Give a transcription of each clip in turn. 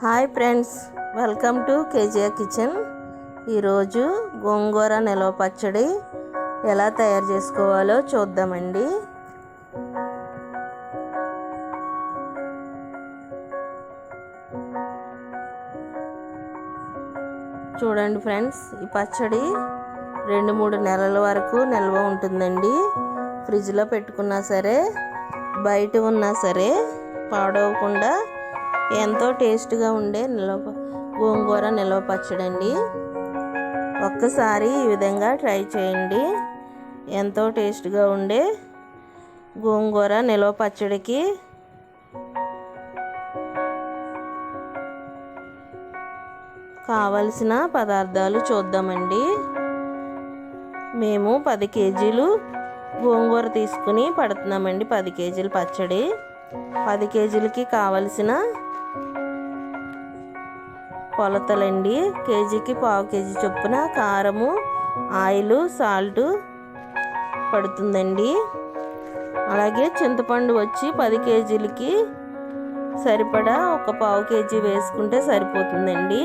Hi friends welcome to KGR kitchen. ఈరోజు గోంగూర నిలవ పచ్చడి ఎలా తయారు చేసుకోవాలో చూద్దామండి. చూడండి ఫ్రెండ్స్ ఈ పచ్చడి రెండు మూడు నెలల వరకు నిల్వ ఉంటుందండి. ఫ్రిడ్జ్లో పెట్టుకున్నా సరే బయట ఉన్నా సరే పాడవకుండా ఎంతో టేస్ట్గా ఉండే నిల్వ గోంగూర నిల్వ పచ్చడండి. ఒక్కసారి ఈ విధంగా ట్రై చేయండి. ఎంతో టేస్ట్గా ఉండే గోంగూర నిల్వ పచ్చడికి. కావలసిన పదార్థాలు చూద్దామండి. మేము పది కేజీలు గోంగూర తీసుకుని పడుతున్నామండి. పది కేజీలు పచ్చడి. పది కేజీలకి కావలసిన కొలతలండి. కేజీకి పావు కేజీ చొప్పున కారము ఆయిల్ సాల్ట్ పడుతుందండి. అలాగే చింతపండు వచ్చి పది కేజీలకి సరిపడా ఒక పావు కేజీ వేసుకుంటే సరిపోతుందండి.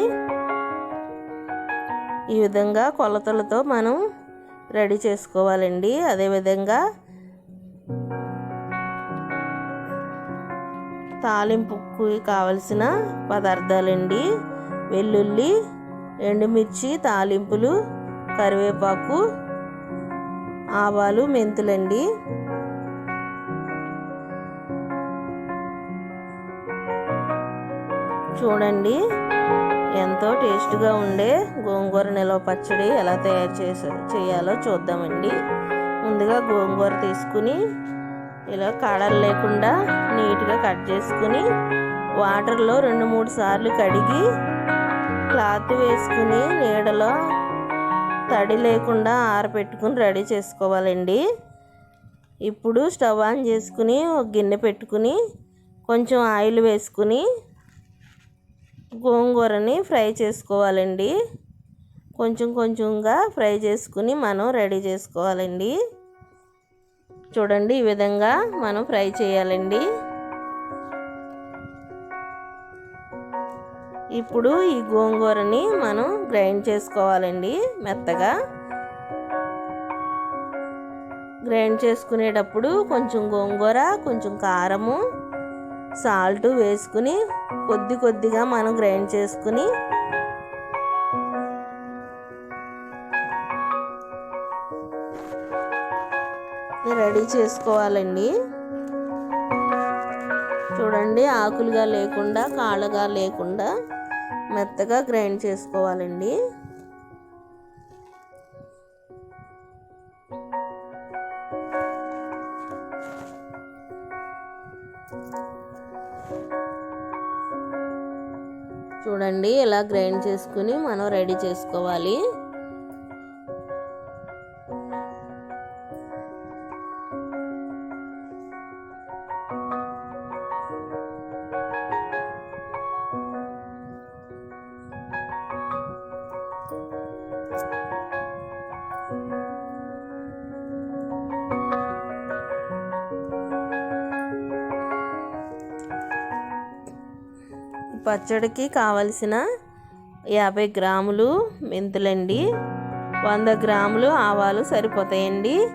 ఈ విధంగా కొలతలతో మనం రెడీ చేసుకోవాలండి. అదేవిధంగా తాలింపుకి కావలసిన పదార్థాలండి. వెల్లుల్లి ఎండుమిర్చి తాలింపులు కరివేపాకు ఆవాలు మెంతులండి. చూడండి ఎంతో టేస్ట్గా ఉండే గోంగూర నిలవ పచ్చడి ఎలా తయారు చేసే చేయాలో చూద్దామండి. ముందుగా గోంగూర తీసుకుని ఇలా కాడలు లేకుండా నీట్గా కట్ చేసుకుని వాటర్లో రెండు మూడు సార్లు కడిగి క్లాత్ వేసుకుని నీడలో తడి లేకుండా ఆరబెట్టుకుని రెడీ చేసుకోవాలండి. ఇప్పుడు స్టవ్ ఆన్ చేసుకుని ఒక గిన్నె పెట్టుకుని కొంచెం ఆయిల్ వేసుకుని గోంగూరని ఫ్రై చేసుకోవాలండి. కొంచెం కొంచెంగా ఫ్రై చేసుకుని మనం రెడీ చేసుకోవాలండి. చూడండి ఈ విధంగా మనం ఫ్రై చేయాలండి. ఇప్పుడు ఈ గోంగూరని మనం గ్రైండ్ చేసుకోవాలండి మెత్తగా. గ్రైండ్ చేసుకునేటప్పుడు కొంచెం గోంగూర కొంచెం కారము సాల్ట్ వేసుకుని కొద్ది కొద్దిగా మనం గ్రైండ్ చేసుకుని రెడీ చేసుకోవాలండి. చూడండి ఆకులుగా లేకుండా కాళ్ళగా లేకుండా మెత్తగా గ్రైండ్ చేసుకోవాలండి. చూడండి ఇలా గ్రైండ్ చేసుకుని మనం రెడీ చేసుకోవాలి. పచ్చడికి కావలసిన యాభై గ్రాములు మెంతులండి. వంద గ్రాములు ఆవాలు సరిపోతాయండి.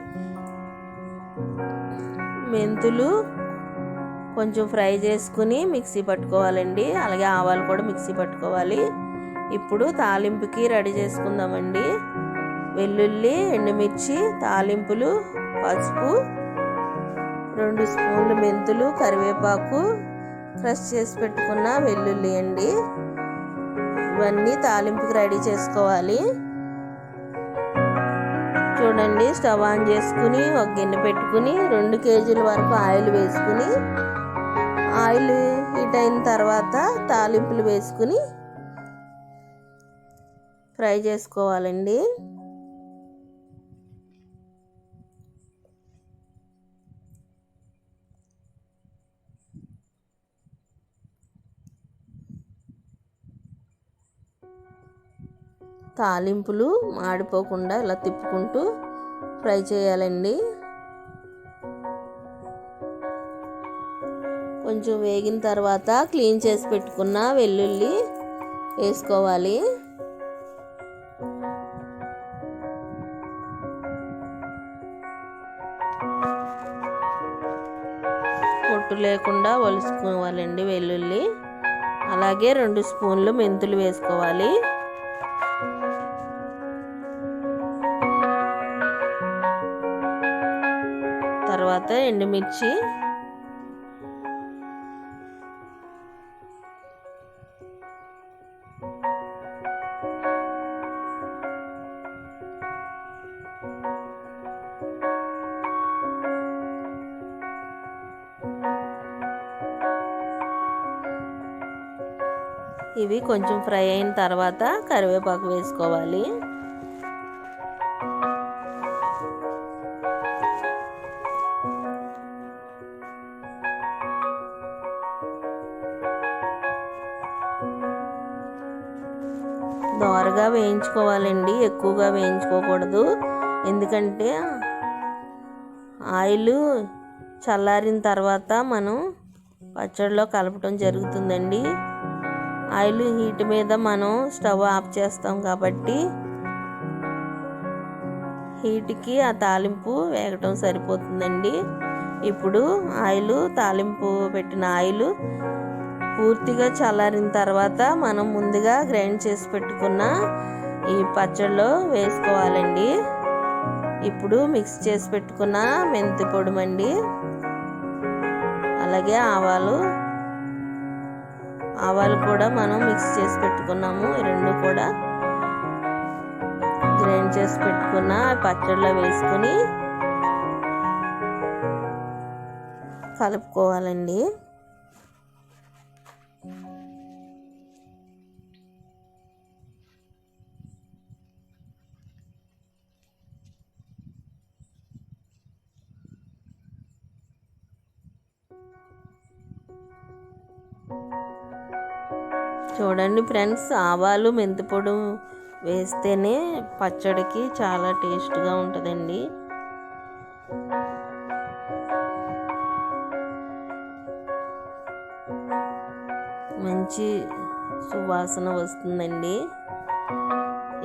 మెంతులు కొంచెం ఫ్రై చేసుకుని మిక్సీ పట్టుకోవాలండి. అలాగే ఆవాలు కూడా మిక్సీ పట్టుకోవాలి. ఇప్పుడు తాలింపుకి రెడీ చేసుకుందామండి. వెల్లుల్లి ఎండుమిర్చి తాలింపులు పసుపు రెండు స్పూన్లు మెంతులు కరివేపాకు క్రష్ చేసి పెట్టుకున్న వెల్లుల్లి అండి. ఇవన్నీ తాలింపుకి రెడీ చేసుకోవాలి. చూడండి స్టవ్ ఆన్ చేసుకుని ఒక గిన్నె పెట్టుకుని రెండు కేజీల వరకు ఆయిల్ వేసుకుని ఆయిల్ హీట్ అయిన తర్వాత తాలింపులు వేసుకుని ఫ్రై చేసుకోవాలండి. తాలింపులు మాడిపోకుండా ఇలా తిప్పుకుంటూ ఫ్రై చేయాలండి. కొంచెం కొంచెం వేగిన తర్వాత క్లీన్ చేసి పెట్టుకున్న వెల్లుల్లి వేసుకోవాలి. పొట్టు లేకుండా వలుసుకోవాలండి వెల్లుల్లి. అలాగే రెండు స్పూన్లు మెంతులు వేసుకోవాలి. తర్వాత ఎండుమిర్చి. ఇవి కొంచెం ఫ్రై అయిన తర్వాత కరివేపాకు వేసుకోవాలి. దోరగా వేయించుకోవాలండి ఎక్కువగా వేయించుకోకూడదు. ఎందుకంటే ఆయిల్ చల్లారిన తర్వాత మనం పచ్చడిలో కలపటం జరుగుతుందండి. ఆయిల్ హీట్ మీద మనం స్టవ్ ఆఫ్ చేస్తాం కాబట్టి హీట్కి ఆ తాలింపు వేగటం సరిపోతుందండి. ఇప్పుడు ఆయిల్ తాలింపు పెట్టిన ఆయిల్ పూర్తిగా చల్లారిన తర్వాత మనం ముందుగా గ్రైండ్ చేసి పెట్టుకున్న ఈ పచ్చడిలో వేసుకోవాలండి. ఇప్పుడు మిక్స్ చేసి పెట్టుకున్న మెంతి పొడిమండి. అలాగే ఆవాలు. ఆవాలు కూడా మనం మిక్స్ చేసి పెట్టుకున్నాము. రెండు కూడా గ్రైండ్ చేసి పెట్టుకున్న పచ్చడిలో వేసుకుని కలుపుకోవాలండి. చూడండి ఫ్రెండ్స్ ఆవాలు మెంతిపొడి వేస్తేనే పచ్చడికి చాలా టేస్ట్గా ఉంటుందండి. మంచి సువాసన వస్తుందండి.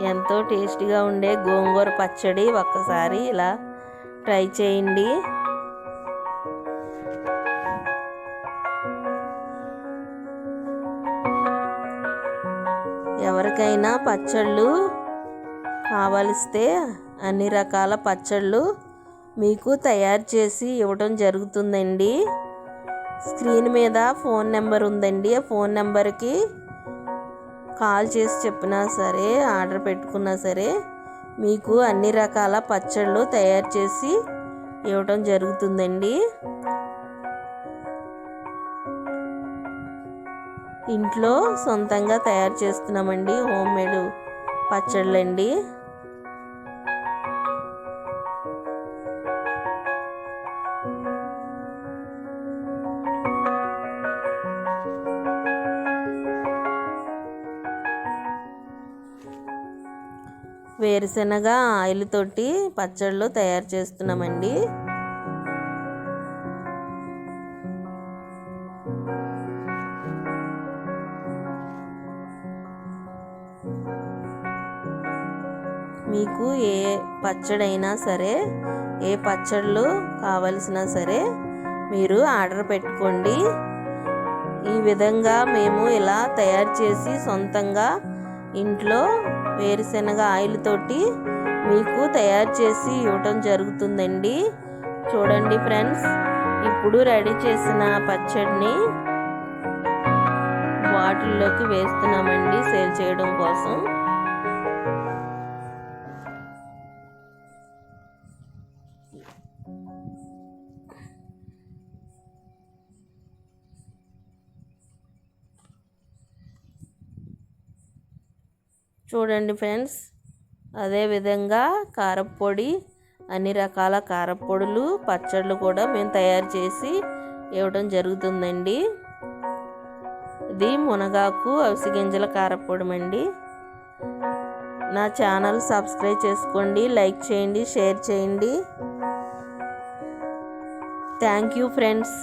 ఎంతో టేస్టీగా ఉండే గోంగూర పచ్చడి ఒక్కసారి ఇలా ట్రై చేయండి. ఎవరికైనా పచ్చళ్ళు కావలిస్తే అన్ని రకాల పచ్చళ్ళు మీకు తయారు చేసి ఇవ్వడం జరుగుతుందండి. స్క్రీన్ మీద ఫోన్ నెంబర్ ఉందండి. ఆ ఫోన్ నెంబర్కి కాల్ చేసి చెప్పినా సరే ఆర్డర్ పెట్టుకున్నా సరే మీకు అన్ని రకాల పచ్చళ్ళు తయారు చేసి ఇవ్వటం జరుగుతుందండి. ఇంట్లో సొంతంగా తయారు చేస్తున్నామండి హోమ్ మేడ్ పచ్చళ్ళండి. వేరుశనగ ఆయిల్ తోటి పచ్చళ్ళు తయారు చేస్తున్నామండి. మీకు ఏ పచ్చడైనా సరే ఏ పచ్చళ్ళు కావలసినా సరే మీరు ఆర్డర్ పెట్టుకోండి. ఈ విధంగా మేము ఇలా తయారు చేసి సొంతంగా ఇంట్లో వేరుశనగ ఆయిల్ తోటి మీకు తయారు చేసి ఇవ్వటం జరుగుతుందండి. చూడండి ఫ్రెండ్స్ ఇప్పుడు రెడీ చేసిన పచ్చడిని బాటిల్లోకి వేస్తున్నామండి సేల్ చేయడం కోసం. చూడండి ఫ్రెండ్స్. అదేవిధంగా కారపొడి అన్ని రకాల కారపొడులు పచ్చళ్ళు కూడా మేము తయారు చేసి ఇవ్వడం జరుగుతుందండి. ఇది మునగాకు అవిసి గింజల కారప్పొడి అండి నా ఛానల్ సబ్స్క్రైబ్ చేసుకోండి లైక్ చేయండి షేర్ చేయండి. Thank you friends.